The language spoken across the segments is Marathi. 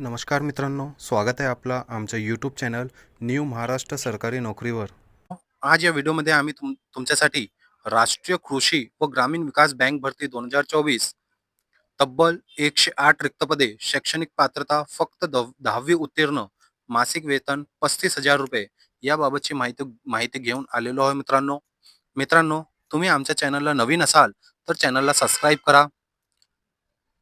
नमस्कार मित्रांनो स्वागत आहे आपला आमच्या यूट्यूब चॅनल न्यू महाराष्ट्र सरकारी नोकरीवर. आज या व्हिडिओमध्ये आम्ही तुम तुमच्यासाठी राष्ट्रीय कृषी व ग्रामीण विकास बँक भरती दोन हजार चोवीस तब्बल एकशे आठ रिक्तपदे शैक्षणिक पात्रता फक्त दहावी उत्तीर्ण मासिक वेतन पस्तीस हजार रुपये याबाबतची माहिती माहिती घेऊन आलेलो आहे मित्रांनो. मित्रांनो तुम्ही आमच्या चॅनलला नवीन असाल तर चॅनलला सबस्क्राईब करा.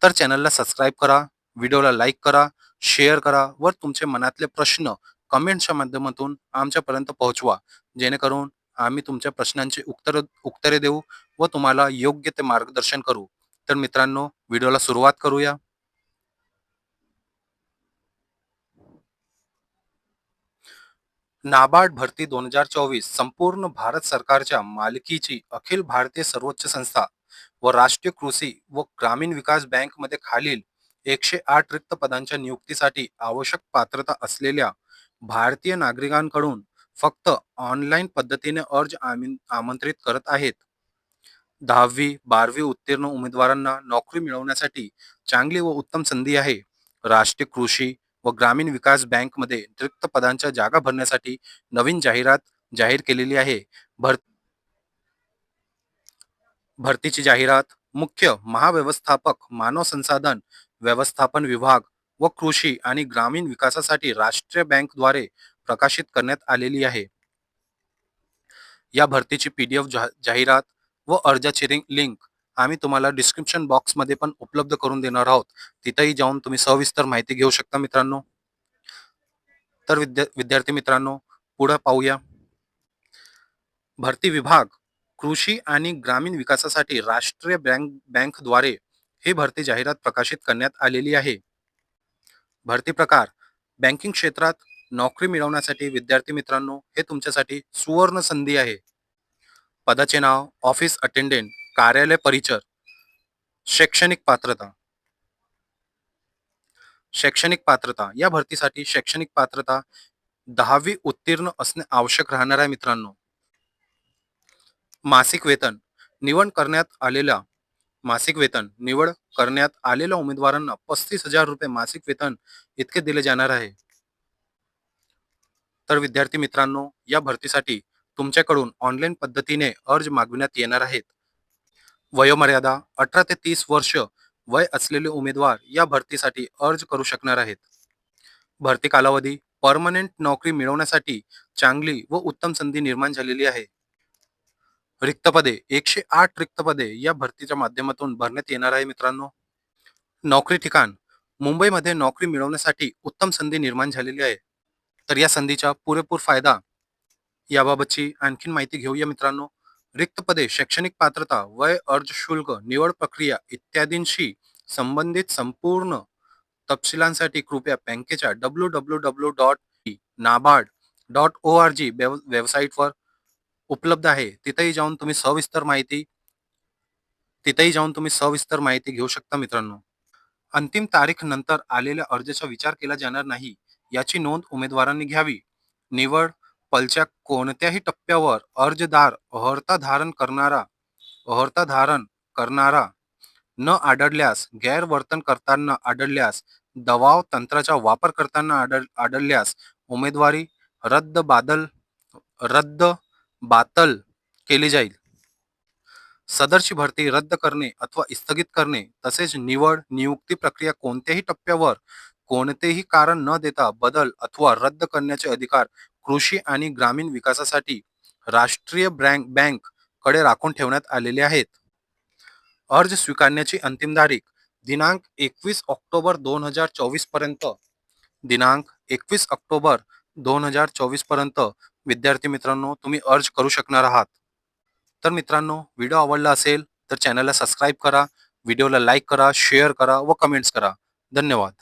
तर चॅनलला सबस्क्राईब करा व्हिडिओला लाईक करा शेअर करा व तुमचे मनातले प्रश्न कमेंटच्या माध्यमातून आमच्यापर्यंत पोहोचवा. जेणेकरून आम्ही तुमच्या प्रश्नांची उत्तर उत्तरे देऊ व तुम्हाला योग्य ते मार्गदर्शन करू. तर मित्रांनो व्हिडिओला सुरुवात करूया. नाबार्ड भरती दोन हजार चोवीस संपूर्ण भारत सरकारच्या मालकीची अखिल भारतीय सर्वोच्च संस्था व राष्ट्रीय कृषी व ग्रामीण विकास बँकमध्ये खालील एकशे आठ रिक्त पदांच्या नियुक्तीसाठी आवश्यक पात्रता असलेल्या भारतीय नागरिकांकडून फक्त ऑनलाईन पद्धतीने अर्ज आमंत्रित करत आहेत. दहावी बारावी उत्तीर्ण उमेदवारांना नोकरी मिळवण्यासाठी चांगली व उत्तम संधी आहे. राष्ट्रीय कृषी व ग्रामीण विकास बँकमध्ये रिक्त पदांच्या जागा भरण्यासाठी नवीन जाहिरात जाहीर केलेली आहे. भर भरतीची जाहिरात मुख्य महाव्यवस्थापक मानव संसाधन व्यवस्थापन विभाग व कृषी आणि ग्रामीण विकासासाठी राष्ट्रीय बँकद्वारे प्रकाशित करण्यात आलेली आहे. या भरतीची पीडीएफ जाहिरात व अर्जाची लिंक आम्ही तुम्हाला डिस्क्रिप्शन बॉक्समध्ये पण उपलब्ध करून देणार आहोत. तिथेही जाऊन तुम्ही सविस्तर माहिती घेऊ शकता मित्रांनो. तर विद्या विद्यार्थी मित्रांनो पुढे पाहूया. भरती विभाग कृषी आणि ग्रामीण विकासासाठी राष्ट्रीय बँक बँकद्वारे ही भरती जाहिरात प्रकाशित करण्यात आलेली आहे. भरती प्रकार बँकिंग क्षेत्रात नोकरी मिळवण्यासाठी विद्यार्थी मित्रांनो हे तुमच्यासाठी सुवर्ण संधी आहे. पदाचे नाव ऑफिस अटेंडंट कार्यालय परिचर शैक्षणिक पात्रता. शैक्षणिक पात्रता या भरतीसाठी शैक्षणिक पात्रता दहावी उत्तीर्ण असणे आवश्यक राहणार आहे मित्रांनो. मासिक वेतन निवड करण्यात आलेल्या मासिक वेतन निवड करण्यात आलेल्या उमेदवारांना पस्तीस हजार रुपये मासिक वेतन इतके दिले जाणार आहे. तर विद्यार्थी मित्रांनो या भरतीसाठी तुमच्याकडून ऑनलाईन पद्धतीने अर्ज मागविण्यात येणार आहेत. वयोमर्यादा अठरा ते तीस वर्ष वय असलेले उमेदवार या भरतीसाठी अर्ज करू शकणार आहेत. भरती कालावधी परमनंट नोकरी मिळवण्यासाठी चांगली व उत्तम संधी निर्माण झालेली आहे. रिक्त पदे एकशे आठ रिक्त पदे या भरतीच्या माध्यमातून भरण्यात येणार आहे मित्रांनो. नोकरी ठिकाण मुंबईमध्ये नोकरी मिळवण्यासाठी उत्तम संधी निर्माण झालेली आहे. तर या संधीचा पुरेपूर फायदा याबाबतची आणखीन माहिती घेऊया मित्रांनो. रिक्त पदे शैक्षणिक पात्रता वय अर्ज शुल्क निवड प्रक्रिया इत्यादींशी संबंधित संपूर्ण तपशिलांसाठी कृपया बँकेच्या W W W dot NABARD dot O R G वेबसाईटवर उपलब्ध आहे. तिथेही जाऊन तुम्ही सविस्तर माहिती तिथेही जाऊन तुम्ही सविस्तर माहिती घेऊ शकता मित्रांनो. अंतिम तारीख नंतर आलेल्या अर्जाचा विचार केला जाणार नाही याची नोंद उमेदवारांनी घ्यावी. निवड पलच्या कोणत्याही टप्प्यावर अर्जदार अहर्ता धारण करणारा अहर्ता धारण करणारा न आढळल्यास गैरवर्तन करताना आढळल्यास दबाव तंत्राचा वापर करताना आढळ आढळल्यास उमेदवारी रद्द बादल रद्द बातल केली जाईल. सदरची भरती रद्द करणे अथवा स्थगित करणे तसेच निवड नियुक्ती प्रक्रिया कोणत्याही टप्प्यावर कोणतेही कारण न देता बदल अथवा रद्द करण्याचे अधिकार कृषी आणि ग्रामीण विकासासाठी राष्ट्रीय बँक बँककडे राखून ठेवण्यात आलेले आहेत. अर्ज स्वीकारण्याची अंतिम तारीख दिनांक एकवीस ऑक्टोबर दोन हजार चोवीसपर्यंत. दिनांक एकवीस ऑक्टोबर दोन हजार चोवीसपर्यंत विद्यार्थी मित्रांनो तुम्ही अर्ज करू शकणार आहात. तर मित्रांनो व्हिडिओ आवडला असेल तर चॅनलला सबस्क्राईब करा व्हिडिओला लाईक करा शेअर करा व कमेंट्स करा. धन्यवाद.